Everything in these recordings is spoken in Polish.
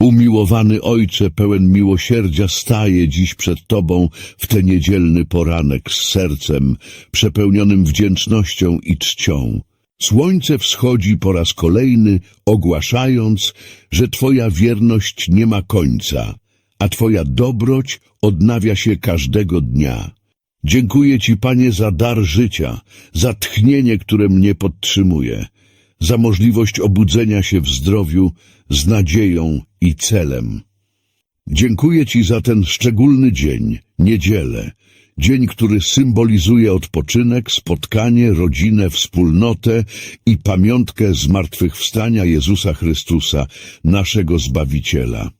Umiłowany Ojcze, pełen miłosierdzia, staję dziś przed Tobą w ten niedzielny poranek z sercem przepełnionym wdzięcznością i czcią. Słońce wschodzi po raz kolejny, ogłaszając, że Twoja wierność nie ma końca, a Twoja dobroć odnawia się każdego dnia. Dziękuję Ci, Panie, za dar życia, za tchnienie, które mnie podtrzymuje, za możliwość obudzenia się w zdrowiu z nadzieją i celem. Dziękuję Ci za ten szczególny dzień, niedzielę, dzień, który symbolizuje odpoczynek, spotkanie, rodzinę, wspólnotę i pamiątkę zmartwychwstania Jezusa Chrystusa, naszego Zbawiciela.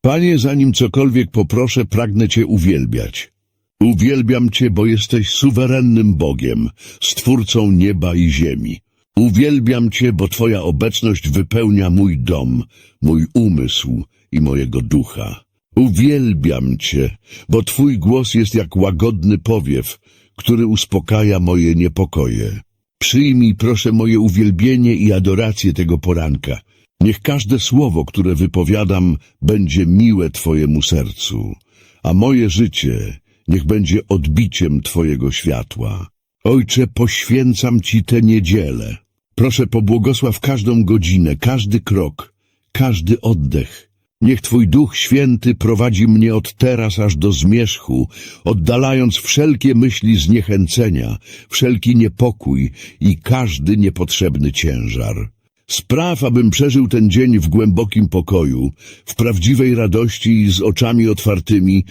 Panie, zanim cokolwiek poproszę, pragnę Cię uwielbiać. Uwielbiam Cię, bo jesteś suwerennym Bogiem, Stwórcą nieba i ziemi. Uwielbiam Cię, bo Twoja obecność wypełnia mój dom, mój umysł i mojego ducha. Uwielbiam Cię, bo Twój głos jest jak łagodny powiew, który uspokaja moje niepokoje. Przyjmij proszę moje uwielbienie i adorację tego poranka. Niech każde słowo, które wypowiadam, będzie miłe Twojemu sercu, a moje życie niech będzie odbiciem Twojego światła. Ojcze, poświęcam Ci tę niedzielę. Proszę pobłogosław każdą godzinę, każdy krok, każdy oddech. Niech Twój Duch Święty prowadzi mnie od teraz aż do zmierzchu, oddalając wszelkie myśli zniechęcenia, wszelki niepokój i każdy niepotrzebny ciężar. Spraw, abym przeżył ten dzień w głębokim pokoju, w prawdziwej radości i z oczami otwartymi,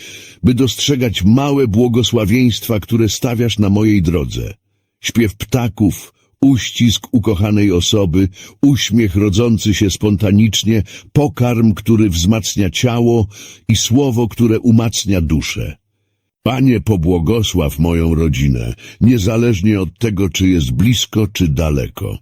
by dostrzegać małe błogosławieństwa, które stawiasz na mojej drodze. Śpiew ptaków, uścisk ukochanej osoby, uśmiech rodzący się spontanicznie, pokarm, który wzmacnia ciało i słowo, które umacnia duszę. Panie, pobłogosław moją rodzinę, niezależnie od tego, czy jest blisko, czy daleko.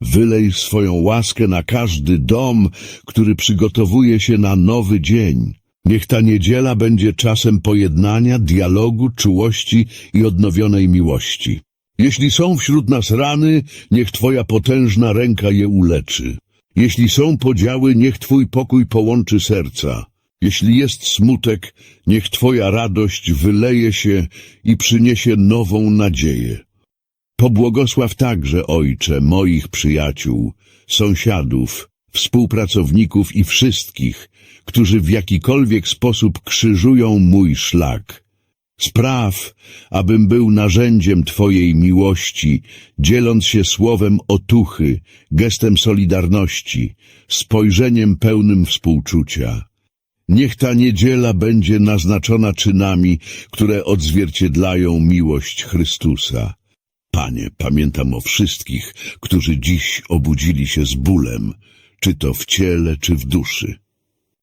Wylej swoją łaskę na każdy dom, który przygotowuje się na nowy dzień. Niech ta niedziela będzie czasem pojednania, dialogu, czułości i odnowionej miłości. Jeśli są wśród nas rany, niech Twoja potężna ręka je uleczy. Jeśli są podziały, niech Twój pokój połączy serca. Jeśli jest smutek, niech Twoja radość wyleje się i przyniesie nową nadzieję. Pobłogosław także, Ojcze, moich przyjaciół, sąsiadów, współpracowników i wszystkich, którzy w jakikolwiek sposób krzyżują mój szlak. Spraw, abym był narzędziem Twojej miłości, dzieląc się słowem otuchy, gestem solidarności, spojrzeniem pełnym współczucia. Niech ta niedziela będzie naznaczona czynami, które odzwierciedlają miłość Chrystusa. Panie, pamiętam o wszystkich, którzy dziś obudzili się z bólem, czy to w ciele, czy w duszy.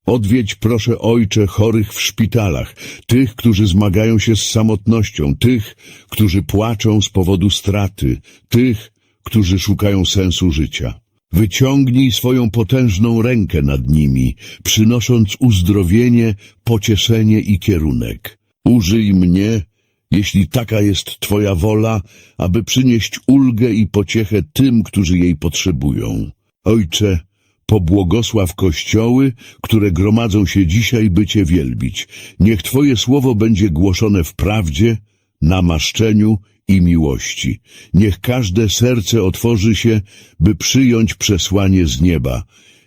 Odwiedź proszę Ojcze chorych w szpitalach, tych, którzy zmagają się z samotnością, tych, którzy płaczą z powodu straty, tych, którzy szukają sensu życia. Wyciągnij swoją potężną rękę nad nimi, przynosząc uzdrowienie, pocieszenie i kierunek. Użyj mnie, jeśli taka jest Twoja wola, aby przynieść ulgę i pociechę tym, którzy jej potrzebują. Ojcze, pobłogosław kościoły, które gromadzą się dzisiaj, by Cię wielbić. Niech Twoje słowo będzie głoszone w prawdzie, namaszczeniu i miłości. Niech każde serce otworzy się, by przyjąć przesłanie z nieba.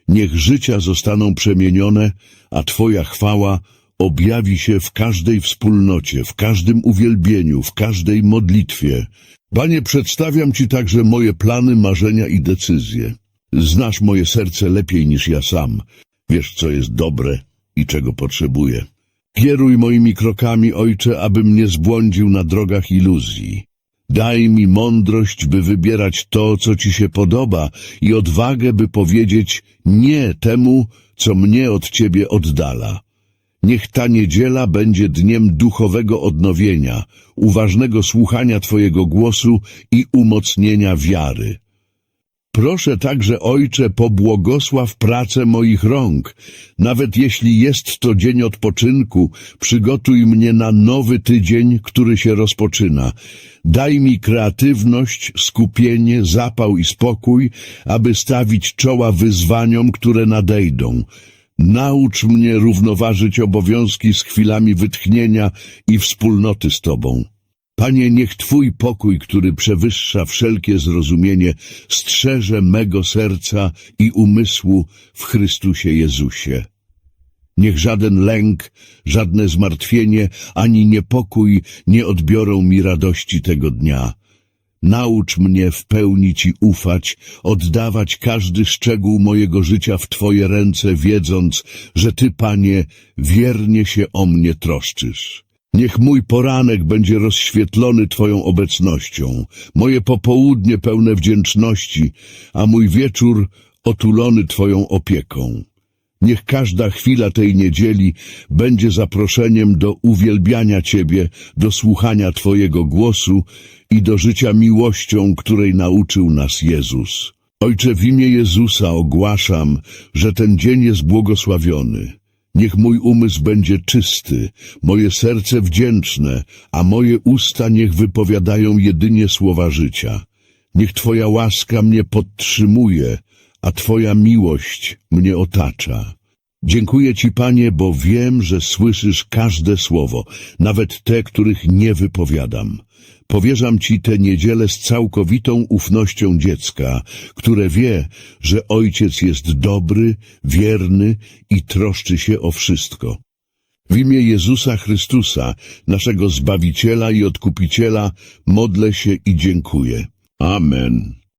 Niech życia zostaną przemienione, a Twoja chwała objawi się w każdej wspólnocie, w każdym uwielbieniu, w każdej modlitwie. Panie, przedstawiam Ci także moje plany, marzenia i decyzje. Znasz moje serce lepiej niż ja sam. Wiesz, co jest dobre i czego potrzebuję. Kieruj moimi krokami, Ojcze, abym nie zbłądził na drogach iluzji. Daj mi mądrość, by wybierać to, co Ci się podoba i odwagę, by powiedzieć nie temu, co mnie od Ciebie oddala. Niech ta niedziela będzie dniem duchowego odnowienia, uważnego słuchania Twojego głosu i umocnienia wiary. Proszę także, Ojcze, pobłogosław pracę moich rąk. Nawet jeśli jest to dzień odpoczynku, przygotuj mnie na nowy tydzień, który się rozpoczyna. Daj mi kreatywność, skupienie, zapał i spokój, aby stawić czoła wyzwaniom, które nadejdą. Naucz mnie równoważyć obowiązki z chwilami wytchnienia i wspólnoty z Tobą. Panie, niech Twój pokój, który przewyższa wszelkie zrozumienie, strzeże mego serca i umysłu w Chrystusie Jezusie. Niech żaden lęk, żadne zmartwienie, ani niepokój nie odbiorą mi radości tego dnia. Naucz mnie w pełni Ci ufać, oddawać każdy szczegół mojego życia w Twoje ręce, wiedząc, że Ty, Panie, wiernie się o mnie troszczysz. Niech mój poranek będzie rozświetlony Twoją obecnością, moje popołudnie pełne wdzięczności, a mój wieczór otulony Twoją opieką. Niech każda chwila tej niedzieli będzie zaproszeniem do uwielbiania Ciebie, do słuchania Twojego głosu i do życia miłością, której nauczył nas Jezus. Ojcze, w imię Jezusa ogłaszam, że ten dzień jest błogosławiony. Niech mój umysł będzie czysty, moje serce wdzięczne, a moje usta niech wypowiadają jedynie słowa życia. Niech Twoja łaska mnie podtrzymuje, a Twoja miłość mnie otacza. Dziękuję Ci, Panie, bo wiem, że słyszysz każde słowo, nawet te, których nie wypowiadam. Powierzam Ci tę niedzielę z całkowitą ufnością dziecka, które wie, że Ojciec jest dobry, wierny i troszczy się o wszystko. W imię Jezusa Chrystusa, naszego Zbawiciela i Odkupiciela, modlę się i dziękuję. Amen.